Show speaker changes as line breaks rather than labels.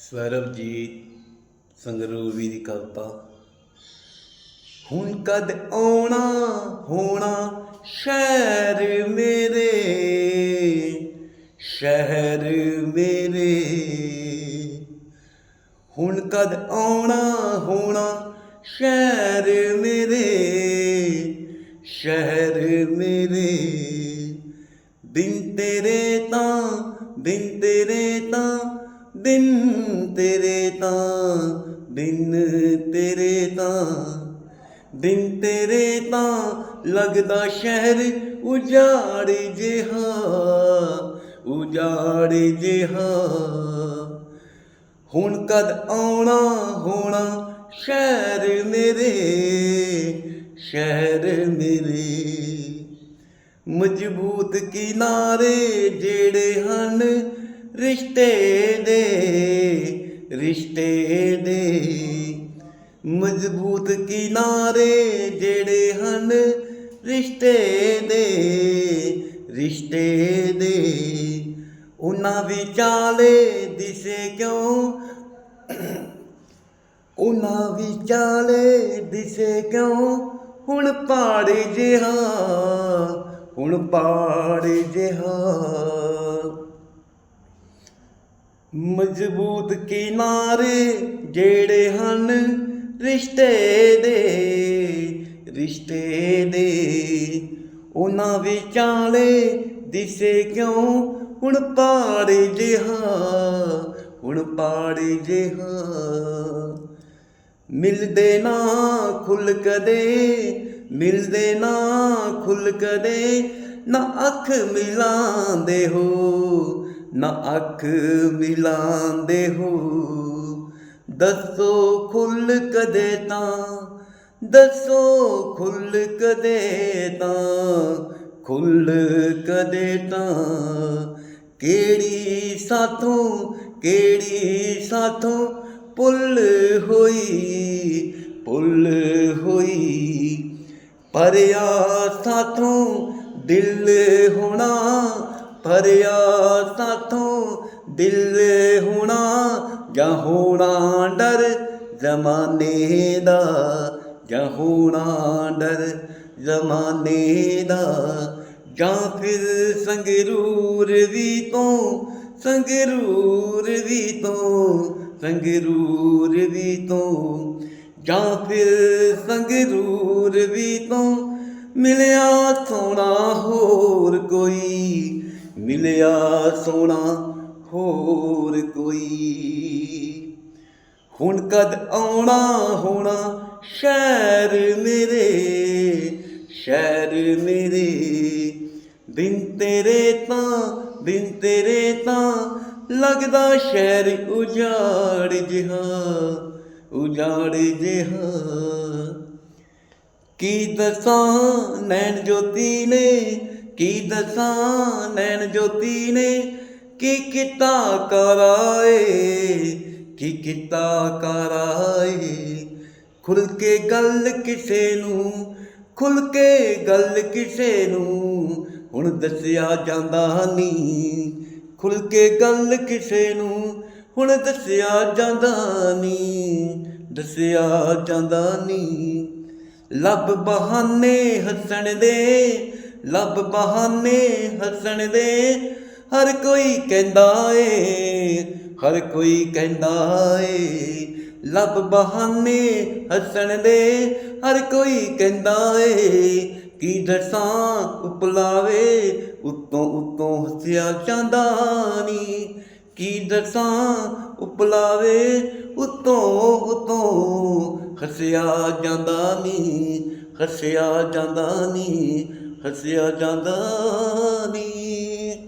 ਸਵਰਬਜੀਤ ਸੰਗਰੂਰ ਦੀ ਕਵਿਤਾ। ਹੁਣ ਕਦ ਆਉਣਾ, ਹੋਣਾ ਸ਼ਹਿਰ ਮੇਰੇ ਸ਼ਹਿਰ ਮੇਰੇ। ਹੁਣ ਕਦ ਆਉਣਾ, ਹੋਣਾ ਸ਼ਹਿਰ ਮੇਰੇ ਸ਼ਹਿਰ ਮੇਰੇ। ਦਿਨ ਤੇਰੇ ਤਾਂ, ਦਿਨ ਤੇਰੇ ਤਾਂ ਦਿਨ ਤੇਰੇ ਤਾਂ, ਦਿਨ ਤੇਰੇ ਤਾਂ, ਦਿਨ ਤੇਰੇ ਤਾਂ ਲੱਗਦਾ ਸ਼ਹਿਰ ਉਜਾੜ ਜਿਹਾ ਉਜਾੜ ਜਿਹਾ। ਹੁਣ ਕਦ ਆਉਣਾ ਹੋਣਾ ਸ਼ਹਿਰ ਮੇਰੇ ਸ਼ਹਿਰ ਮੇਰੇ। ਮਜ਼ਬੂਤ ਕਿਨਾਰੇ ਜਿਹੜੇ ਹਨ ਰਿਸ਼ਤੇ ਦੇ ਰਿਸ਼ਤੇ ਦੇ। ਮਜ਼ਬੂਤ ਕਿਨਾਰੇ ਜਿਹੜੇ ਹਨ, ਰਿਸ਼ਤੇ ਦੇ ਰਿਸ਼ਤੇ ਦੇ। ਉਹਨਾਂ ਵਿਚਾਲੇ ਦਿਸੇ ਕਿਉਂ? ਉਹਨਾਂ ਵਿਚਾਲੇ ਦਿਸੇ ਕਿਉਂ? ਹੁਣ ਪਹਾੜ ਜਿਹਾ, ਹੁਣ ਪਹਾੜ ਜਿਹਾ। ਮਜ਼ਬੂਤ ਕਿਨਾਰੇ ਜਿਹੜੇ ਹਨ ਰਿਸ਼ਤੇ ਦੇ ਰਿਸ਼ਤੇ ਦੇ। ਉਹਨਾਂ ਵਿਚਾਲੇ ਦਿਸੇ ਕਿਉਂ? ਹੁਣ ਪਾੜ ਜਿਹਾ, ਹੁਣ ਪਾੜ ਜਿਹਾ। ਮਿਲਦੇ ਨਾ ਖੁੱਲ ਕਦੇ, ਮਿਲਦੇ ਨਾ ਖੁੱਲ ਕਦੇ, ਨਾ ਅੱਖ ਮਿਲਾਉਂਦੇ ਹੋ। ਨਾ ਅੱਖ ਮਿਲਾਉਂਦੇ ਹੋ। ਦੱਸੋ ਖੁੱਲ ਕਦੇ ਤਾਂ, ਦੱਸੋ ਖੁੱਲ ਕਦੇ ਤਾਂ, ਖੁੱਲ ਕਦੇ ਤਾਂ। ਕਿਹੜੀ ਸਾਥੋਂ ਕਿਹੜੀ ਸਾਥੋਂ ਪੁੱਲ ਹੋਈ ਪੁੱਲ ਹੋਈ। ਪਰਿਆ ਸਾਥੋਂ ਦਿਲ ਹੋਣਾ ਭਰਿਆ ਸਾਥੋਂ ਦਿਲ ਹੋਣਾ ਜਾਂ ਹੋਣਾ ਡਰ? ਜ਼ਮਾਨੇ ਦਾ, ਜਾਂ ਹੋਣਾ ਡਰ? ਜ਼ਮਾਨੇ ਦਾ, ਜਾਂ ਫਿਰ ਸੰਗਰੂਰ ਵੀ ਤੋਂ, ਸੰਗਰੂਰ ਵੀ ਤੋਂ, ਸੰਗਰੂਰ ਵੀ ਤੋਂ, ਜਾਂ ਫਿਰ ਸੰਗਰੂਰ ਵੀ ਤੋਂ ਮਿਲਿਆ ਸੋਣਾ ਹੋਰ ਕੋਈ? ਮਿਲਿਆ ਸੋਣਾ ਹੋਰ ਕੋਈ। ਹੁਣ ਕਦ ਆਉਣਾ ਹੋਣਾ ਸ਼ਹਿਰ ਮੇਰੇ ਸ਼ਹਿਰ ਮੇਰੇ। ਦਿਨ ਤੇਰੇ ਤਾਂ, ਦਿਨ ਤੇਰੇ ਤਾਂ ਲੱਗਦਾ ਸ਼ਹਿਰ ਉਜਾੜ ਜਿਹਾ ਉਜਾੜ ਜਿਹਾ। ਕੀ ਦਸਾਂ ਨੈਣ ਜੋਤੀ ਨੇ ਕੀ ਦਸਾਂ ਨੈਣ ਜੋਤੀ ਨੇ? ਕੀ ਕੀਤਾ ਕਰਾਏ? ਕੀ ਕੀਤਾ ਕਰਾਏ? ਖੁੱਲ ਕੇ ਗੱਲ ਕਿਸੇ ਨੂੰ, ਖੁੱਲ ਕੇ ਗੱਲ ਕਿਸੇ ਨੂੰ, ਹੁਣ ਦੱਸਿਆ ਜਾਂਦਾ ਨਹੀਂ। ਖੁੱਲ ਕੇ ਗੱਲ ਕਿਸੇ ਨੂੰ, ਹੁਣ ਦੱਸਿਆ ਜਾਂਦਾ ਨਹੀਂ। ਦੱਸਿਆ ਜਾਂਦਾ ਨਹੀਂ। ਲੱਭ ਬਹਾਨੇ ਹੱਸਣ ਦੇ ਲੱਭ ਬਹਾਨੇ ਹੱਸਣ ਦੇ। ਹਰ ਕੋਈ ਕਹਿੰਦਾ ਏ, ਹਰ ਕੋਈ ਕਹਿੰਦਾ ਏ, ਲੱਭ ਬਹਾਨੇ ਹੱਸਣ ਦੇ। ਹਰ ਕੋਈ ਕਹਿੰਦਾ ਏ, ਕੀ ਦਸਾਂ ਉਪਲਾਵੇ, ਉਤੋਂ ਉਤੋਂ ਹੱਸਿਆ ਜਾਂਦਾ ਨੀ। ਕੀ ਦਸਾਂ ਉਪਲਾਵੇ, ਉਤੋਂ ਉਤੋਂ ਹੱਸਿਆ ਜਾਂਦਾ ਨੀ, ਹੱਸਿਆ ਜਾਂਦਾ ਨੀ। ਹੱਸਿਆ ਜਾਂਦਾ ਨਹੀਂ